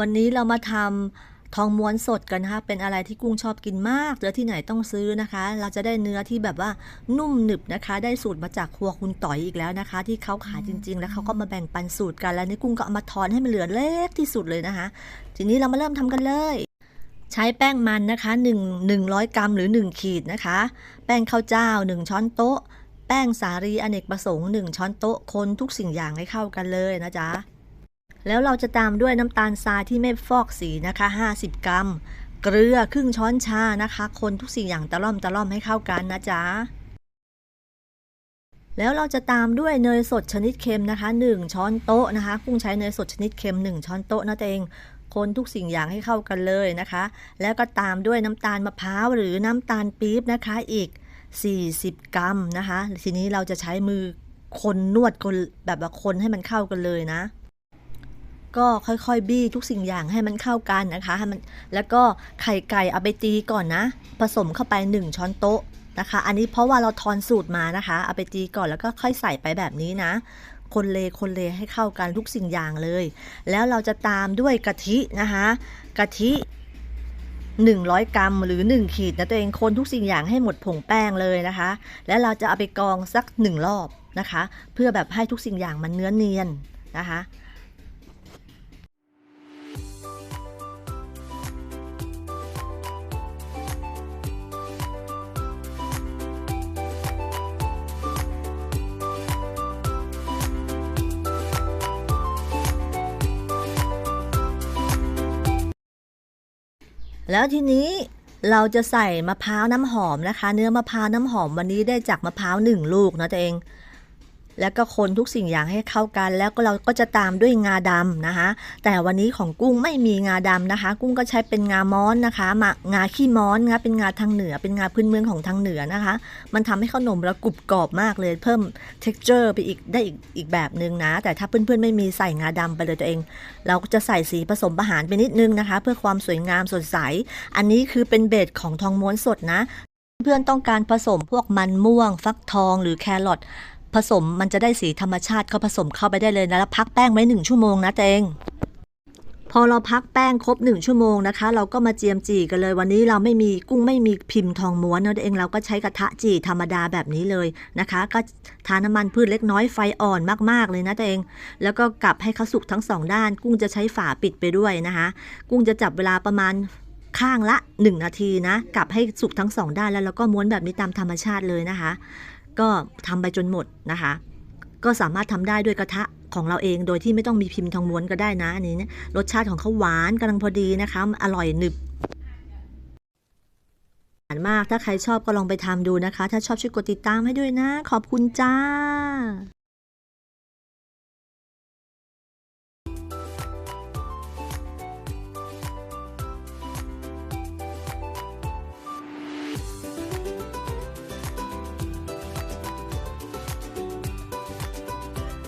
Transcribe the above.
วันนี้เรามาทำทองม้วนสดกันนะคะเป็นอะไรที่กุ้งชอบกินมากเจอที่ไหนต้องซื้อนะคะ เราจะได้เนื้อที่แบบว่านุ่มหนึบนะคะ ได้สูตรมาจากครัวคุณต่อยอีกแล้วนะคะ ที่เขาขายจริง ๆ แล้วเขาก็มาแบ่งปันสูตรกันแล้วนี่กุ้งก็เอามาทอนให้มันเหลือเล็กที่สุดเลยนะคะ ทีนี้เรามาเริ่มทำกันเลยใช้แป้งมันนะคะ1 100 กรัมหรือ 1 ขีดนะคะ แป้งข้าวเจ้า 1 ช้อนโต๊ะ แป้งสาลีอเนกประสงค์ 1 ช้อนโต๊ะ คนทุกสิ่งอย่างให้เข้ากันเลยนะจ๊ะ แล้วเราจะตามด้วยน้ำตาลทรายที่ไม่ฟอกสีนะคะ 50 กรัม เกลือครึ่งช้อนชานะคะ คนทุกสิ่งอย่างตะล่อมตะล่อมให้เข้ากันนะจ๊ะแล้วเราจะตามด้วยเนยสดชนิดเค็มนะคะ 1 ช้อนโต๊ะนะคะ กุ้งใช้เนยสดชนิดเค็ม 1 ช้อนโต๊ะนะเองคนทุกสิ่งอย่างให้เข้ากันเลยนะคะ แล้วก็ตามด้วยน้ำตาลมะพร้าวหรือน้ำตาลปี๊บนะคะอีก 40 กรัมนะคะ ทีนี้เราจะใช้มือคนนวดคนแบบว่าคนให้มันเข้ากันเลยนะ ก็ค่อยๆบี้ทุกสิ่งอย่างให้มันเข้ากันนะคะให้มันแล้วก็ไข่ไก่เอาไปตีก่อนนะ ผสมเข้าไป 1 ช้อนโต๊ะนะคะ อันนี้เพราะว่าเราทอนสูตรมานะคะ เอาไปตีก่อนแล้วก็ค่อยใส่ไปแบบนี้นะ คนเลคนเลให้เข้ากันทุกสิ่งอย่างเลย แล้วเราจะตามด้วยกะทินะคะกะทิ100 กรัมหรือ 1 ขีดนะตัวเองคนทุกสิ่งอย่างให้หมดผงแป้งเลยนะคะ แล้วเราจะเอาไปกองสัก 1 รอบนะคะ เพื่อแบบให้ทุกสิ่งอย่างมันเนื้อเนียนนะคะ แล้วทีนี้เราจะใส่มะพร้าวน้ำหอมนะคะ เนื้อมะพร้าวน้ำหอมวันนี้ได้จากมะพร้าวหนึ่งลูกนะตัวเอง แล้วก็คนทุกสิ่งอย่างให้เข้ากัน แล้วก็เราก็จะตามด้วยงาดำนะคะ แต่วันนี้ของกุ้งไม่มีงาดำนะคะ กุ้งก็ใช้เป็นงาม้อนนะคะมางาขี้ม้อนนะคะเป็นงาทางเหนือ เป็นงาพื้นเมืองของทางเหนือนะคะ มันทำให้ขนมเรากรุบกรอบมากเลย เพิ่ม texture ไปอีกได้อีกอีกแบบหนึ่งนะ แต่ถ้าเพื่อนๆไม่มีใส่งาดำไปเลยตัวเอง เราก็จะใส่สีผสมผสานไปนิดนึงนะคะ เพื่อความสวยงามสดใส อันนี้คือเป็นเบสของทองม้วนสดนะ เพื่อนต้องการผสมพวกมันม่วง ฟักทองหรือแครอท ผสมมันจะได้สีธรรมชาติเขาผสมเข้าไปได้เลยนะแล้วพักแป้งไว้หนึ่งชั่วโมงนะเตงพอเราพักแป้งครบหนึ่งชั่วโมงนะคะ เราก็มาเจียมจีกันเลยวันนี้เราไม่มีกุ้งไม่มีพิมพ์ทองม้วนนะเองเราก็ใช้กระทะจีธรรมดาแบบนี้เลยนะคะ ก็ทาน้ำมันพืชเล็กน้อยไฟอ่อนมากๆเลยนะเองแล้วก็กลับให้เขาสุกทั้งสองด้าน กุ้งจะใช้ฝาปิดไปด้วยนะคะ กุ้งจะจับเวลาประมาณข้างละ 1 นาทีนะกลับให้สุกทั้งสองด้านแล้วเราก็ม้วนแบบนี้ตามธรรมชาติเลยนะคะ ก็ทำไปจนหมดนะคะ ก็สามารถทำได้ด้วยกระทะของเราเองโดยที่ไม่ต้องมีพิมพ์ทองม้วนก็ได้นะอันนี้เนี่รสชาติของเขาหวานกำลังพอดีนะคะอร่อยหนึบหวานมากถ้าใครชอบก็ลองไปทำดูนะคะ ถ้าชอบช่วยกดติดตามให้ด้วยนะ ขอบคุณจ้า